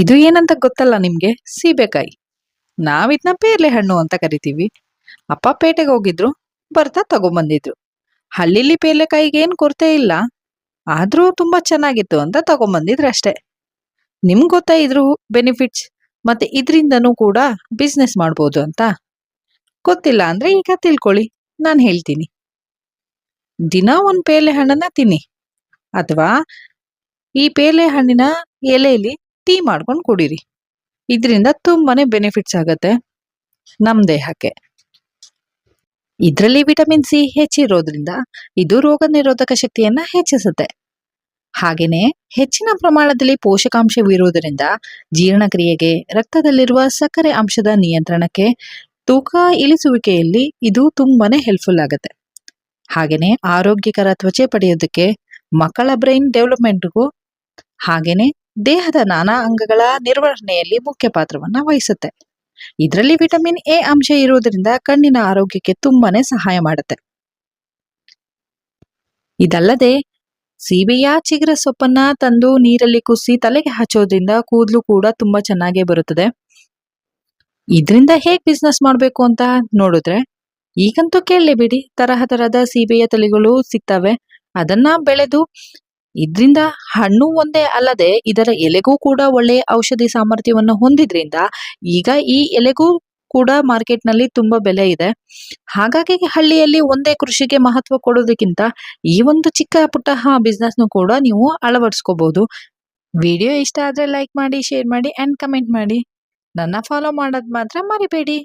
ಇದು ಏನಂತ ಗೊತ್ತಲ್ಲ ನಿಮ್ಗೆ? ಸೀಬೆಕಾಯಿ. ನಾವಿದ್ನ ಪೇರ್ಲೆ ಹಣ್ಣು ಅಂತ ಕರಿತೀವಿ. ಅಪ್ಪ ಪೇಟೆಗೆ ಹೋಗಿದ್ರು, ಬರ್ತಾ ತಗೊಂಬಂದಿದ್ರು. ಹಳ್ಳಿಲಿ ಪೇರ್ಲೆಕಾಯಿಗೆ ಏನು ಕೊರತೆ ಇಲ್ಲ. ಆದ್ರೂ ತುಂಬಾ ಚೆನ್ನಾಗಿತ್ತು ಅಂತ ತಗೊಂಬಂದಿದ್ರು ಅಷ್ಟೇ. ನಿಮ್ಗೆ ಗೊತ್ತಾ ಇದ್ರು ಬೆನಿಫಿಟ್ಸ್? ಮತ್ತೆ ಇದರಿಂದನೂ ಕೂಡ ಬಿಸ್ನೆಸ್ ಮಾಡ್ಬೋದು ಅಂತ? ಗೊತ್ತಿಲ್ಲ ಅಂದ್ರೆ ಈಗ ತಿಳ್ಕೊಳ್ಳಿ. ನಾನು ಹೇಳ್ತೀನಿ. ದಿನ ಒಂದು ಪೇರ್ಲೆ ಹಣ್ಣನ್ನ ತಿನ್ನಿ. ಅಥವಾ ಈ ಪೇರ್ಲೆ ಹಣ್ಣಿನ ಎಲೆಯಲ್ಲಿ ಟೀ ಮಾಡ್ಕೊಂಡು ಕುಡೀರಿ. ಇದರಿಂದ ತುಂಬಾನೇ ಬೆನಿಫಿಟ್ಸ್ ಆಗತ್ತೆ ನಮ್ಮ ದೇಹಕ್ಕೆ. ಇದರಲ್ಲಿ ವಿಟಮಿನ್ ಸಿ ಹೆಚ್ಚಿರೋದ್ರಿಂದ ಇದು ರೋಗ ನಿರೋಧಕ ಶಕ್ತಿಯನ್ನ ಹೆಚ್ಚಿಸುತ್ತೆ. ಹಾಗೆಯೇ ಹೆಚ್ಚಿನ ಪ್ರಮಾಣದಲ್ಲಿ ಪೋಷಕಾಂಶವಿರುವುದರಿಂದ ಜೀರ್ಣಕ್ರಿಯೆಗೆ, ರಕ್ತದಲ್ಲಿರುವ ಸಕ್ಕರೆ ಅಂಶದ ನಿಯಂತ್ರಣಕ್ಕೆ, ತೂಕ ಇಳಿಸುವಿಕೆಯಲ್ಲಿ ಇದು ತುಂಬಾನೇ ಹೆಲ್ಪ್ಫುಲ್ ಆಗುತ್ತೆ. ಹಾಗೆಯೇ ಆರೋಗ್ಯಕರ ತ್ವಚೆ ಪಡೆಯೋದಕ್ಕೆ ಮಕ್ಕಳ ಬ್ರೈನ್ ಡೆವಲಪ್ಮೆಂಟ್ಗೂ ಹಾಗೇನೆ ದೇಹದ ನಾನಾ ಅಂಗಗಳ ನಿರ್ವಹಣೆಯಲ್ಲಿ ಮುಖ್ಯ ಪಾತ್ರವನ್ನ ವಹಿಸುತ್ತೆ. ಇದರಲ್ಲಿ ವಿಟಮಿನ್ ಎ ಅಂಶ ಇರುವುದರಿಂದ ಕಣ್ಣಿನ ಆರೋಗ್ಯಕ್ಕೆ ತುಂಬಾನೇ ಸಹಾಯ ಮಾಡುತ್ತೆ. ಇದಲ್ಲದೆ ಸೀಬೆಯ ಚಿಗುರ ಸೊಪ್ಪನ್ನ ತಂದು ನೀರಲ್ಲಿ ಕುಸಿ ತಲೆಗೆ ಹಚ್ಚೋದ್ರಿಂದ ಕೂದಲು ಕೂಡ ತುಂಬಾ ಚೆನ್ನಾಗೇ ಬರುತ್ತದೆ. ಇದರಿಂದ ಹೇಗ್ ಬಿಸ್ನೆಸ್ ಮಾಡ್ಬೇಕು ಅಂತ ನೋಡಿದ್ರೆ, ಈಗಂತೂ ಕೇಳಲೇಬೇಡಿ. ತರಹ ತರಹದ ಸೀಬೆಯ ತಳಿಗಳು ಸಿಗ್ತವೆ. ಅದನ್ನ ಬೆಳೆದು ಇದ್ರಿಂದ ಹಣ್ಣು ಒಂದೇ ಅಲ್ಲದೆ ಇದರ ಎಲೆಗೂ ಕೂಡ ಒಳ್ಳೆಯ ಔಷಧಿ ಸಾಮರ್ಥ್ಯವನ್ನು ಹೊಂದಿದ್ರಿಂದ ಈಗ ಈ ಎಲೆಗೂ ಕೂಡ ಮಾರ್ಕೆಟ್ನಲ್ಲಿ ತುಂಬಾ ಬೆಲೆ ಇದೆ. ಹಾಗಾಗಿ ಹಳ್ಳಿಯಲ್ಲಿ ಒಂದೇ ಕೃಷಿಗೆ ಮಹತ್ವ ಕೊಡೋದಕ್ಕಿಂತ ಈ ಒಂದು ಚಿಕ್ಕ ಪುಟ್ಟ ಬಿಸ್ನೆಸ್ ನು ಕೂಡ ನೀವು ಅಳವಡಿಸ್ಕೋಬಹುದು ವಿಡಿಯೋ ಇಷ್ಟ ಆದ್ರೆ ಲೈಕ್ ಮಾಡಿ ಶೇರ್ ಮಾಡಿ ಅಂಡ್ ಕಮೆಂಟ್ ಮಾಡಿ. ನನ್ನ ಫಾಲೋ ಮಾಡೋದು ಮಾತ್ರ ಮರಿಬೇಡಿ.